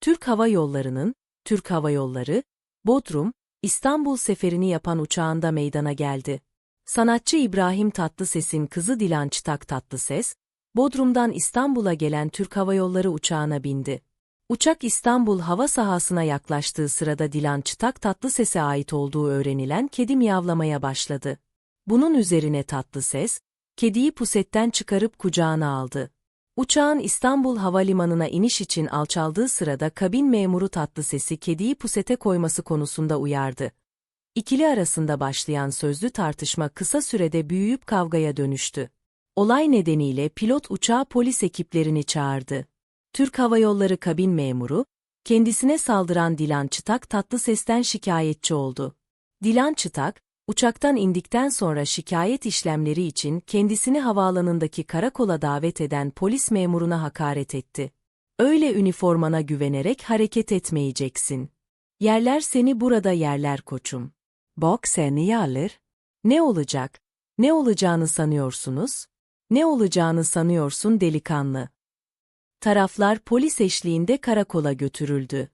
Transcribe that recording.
Türk Hava Yolları'nın, Türk Hava Yolları, Bodrum, İstanbul seferini yapan uçağında meydana geldi. Sanatçı İbrahim Tatlıses'in kızı Dilan Çıtak Tatlıses, Bodrum'dan İstanbul'a gelen Türk Hava Yolları uçağına bindi. Uçak İstanbul hava sahasına yaklaştığı sırada Dilan Çıtak Tatlıses'e ait olduğu öğrenilen kedi miyavlamaya başladı. Bunun üzerine Tatlıses, kediyi pusetten çıkarıp kucağına aldı. Uçağın İstanbul Havalimanı'na iniş için alçaldığı sırada kabin memuru Tatlıses'i kediyi pusete koyması konusunda uyardı. İkili arasında başlayan sözlü tartışma kısa sürede büyüyüp kavgaya dönüştü. Olay nedeniyle pilot uçağa polis ekiplerini çağırdı. Türk Hava Yolları kabin memuru, kendisine saldıran Dilan Çıtak tatlı sesten şikayetçi oldu. Dilan Çıtak, uçaktan indikten sonra şikayet işlemleri için kendisini havaalanındaki karakola davet eden polis memuruna hakaret etti. Öyle üniformana güvenerek hareket etmeyeceksin. Yerler seni burada yerler koçum. Bok seni alır. Ne olacak? Ne olacağını sanıyorsunuz? Ne olacağını sanıyorsun delikanlı? Taraflar polis eşliğinde karakola götürüldü.